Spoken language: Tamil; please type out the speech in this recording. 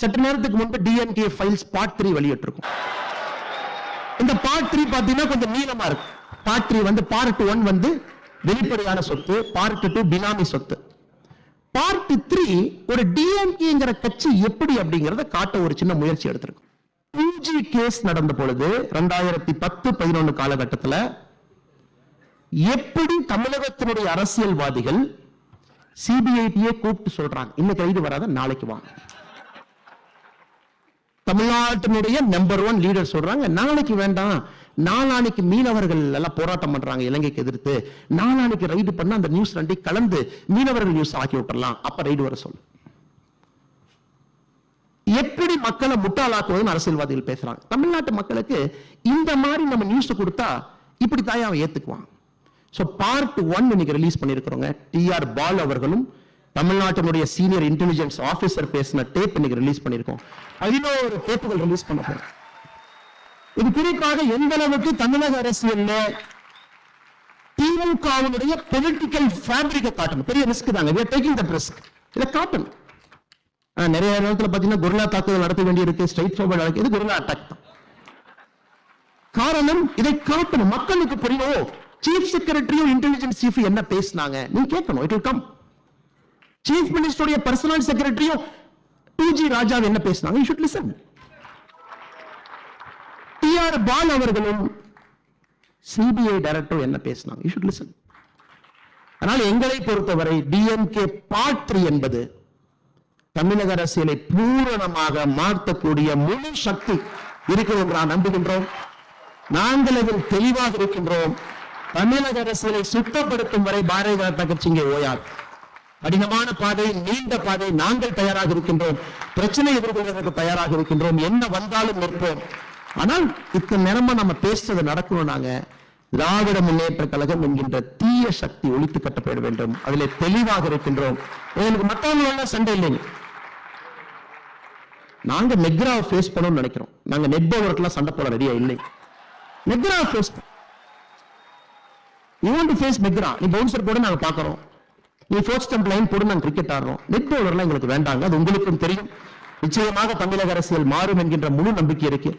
சற்று நேரத்துக்கு முன்பு டிஎன்கே ஃபைல்ஸ் பார்ட் த்ரீ வெளியிட்டிருக்கும். இந்த பார்ட் த்ரீ பாத்தீங்கன்னா கொஞ்சம் நீளமா இருக்கு. பார்ட் த்ரீ வந்து பார்ட் ஒன் வந்து வெளிப்படையான சொத்து பார்ட் டூ பினாமி சொத்து. பார்ட் த்ரீ ஒரு டிஎம்கேங்கிற கட்சி எப்படி அப்படிங்கறத காட்ட ஒரு சின்ன முயற்சி எடுத்திருக்கும். யூஜி கேஸ் நடந்த பொழுது ரெண்டாயிரத்தி பத்து பதினொன்னு காலகட்டத்துல எப்படி தமிழகத்தினுடைய அரசியல்வாதிகள் சிபிஐடியே கூப்பிட்டு சொல்றாங்க. இன்னைக்கு கைது வராத நாளைக்கு வாங்க. தமிழ்நாட்டினுடைய நம்பர் ஒன் லீடர் சொல்றாங்க நாளைக்கு வேண்டாம். நாளானைக்கு மீனவர்கள் எல்லாம் போராட்டம் பண்றாங்க இலங்கைக்கு எதிர்த்து. நாளானைக்கு ரைடு பண்ண அந்த நியூஸ் ரெண்டையும் கலந்து மீனவர்கள் நியூஸ் ஆக்கி விட்டுறலாம். அப்ப ரைடு வர சொல்லு. எப்படி மக்களை முட்டாளாக்குவதுன்னு அரசியல்வாதிகள் பேசுறாங்க. தமிழ்நாட்டு மக்களுக்கு இந்த மாதிரி நம்ம நியூஸ் கொடுத்தா இப்படி தாயே அவன் ஏத்துக்குவான். சோ பார்ட் ஒன் இன்னைக்கு ரிலீஸ் பண்ணிருக்கிறோங்க டிஆர் பால் அவர்களும் தமிழ்நாட்டினுடைய சீனியர் இன்டெலிஜென்ஸ் ஆஃபீஸர் பேசின டேப் இன்னைக்கு ரிலீஸ் பண்ணிருக்கோம் பதினோரு டேப்புகள் ரிலீஸ் பண்ண இது குறிப்பாக எந்த அளவுக்கு தமிழக அரசியல்ல திமுகவுடைய பொலிட்டிக்கல் ஃபேப்ரிக்கை காட்டணும். பெரிய ரிஸ்க் தாங்க. We are taking that risk இதை காட்டணும். ஆனா, நிறைய நேரத்துல பாத்தீங்கன்னா குருலா தாக்குதல் நடத்த வேண்டியிருக்கு. ஸ்ட்ரைட் ஃபார்வர்ட் நடக்குது இது குருலா அட்டாக் தான். காரணம் இதை காட்டணும். மக்களுக்கு புரியணும் சீஃப் செக்ரட்டரியும் இன்டெலிஜென்ஸ் சீஃப் என்ன பேசினாங்க? நீங்க கேட்கணும். இட் வில் கம் சீஃப் மினிஸ்டருடைய பர்சனல் செக்ரட்டரியும் டூ ஜி ராஜா என்ன பேசினாங்க? You should listen T R Pal அவர்களும் சிபிஐ டைரக்டர் என்ன பேசினாங்க? யூ ஷுட் லிசன் அதனால எங்களை பொறுத்தவரை டிஎம்கே பார்ட் த்ரீ என்பது தமிழக அரசியலை பூரணமாக மாற்றக்கூடிய முழு சக்தி இருக்கிறது என்று நான் நம்புகின்றோம். நாங்கள் அதில் தெளிவாக இருக்கின்றோம். தமிழக அரசியலை சுத்தப்படுத்தும் வரை பாரதிய ஜனதா கட்சி இங்கே ஓயாது. கடினமான பாதை நீண்ட பாதை நாங்கள் தயாராக இருக்கின்றோம். பிரச்சனை எதிர்கொள்வதற்கு தயாராக இருக்கின்றோம். என்ன வந்தாலும் நிற்போம். ஆனால் இத்தனை நேரமா நம்ம பேசுறது நடக்கணும் நாங்க. திராவிட முன்னேற்ற கழகம் என்கின்ற தீய சக்தி ஒழித்து கட்டப்பட வேண்டும். அதில் தெளிவாக இருக்கின்றோம். எங்களுக்கு மற்றவங்களோட சண்டை இல்லைங்க. நாங்க நெக்ராவை ஃபேஸ் பண்ணணும்னு நினைக்கிறோம். நாங்க நெட் சண்டை போட ரெடியா இல்லை. Nehra face you want to face Nehra நீ பவுன்சர் போட நாங்க பாக்குறோம் நீ ஃபோர்த் ஸ்டம்ப் லைன் போட்டு நாங்க கிரிக்கெட் ஆடுறோம். நெட் பவுலர்லாம் எங்களுக்கு வேண்டாங்க. அது உங்களுக்கும் தெரியும். நிச்சயமாக தமிழக அரசியல் மாறும் என்கின்ற முழு நம்பிக்கை இருக்கு.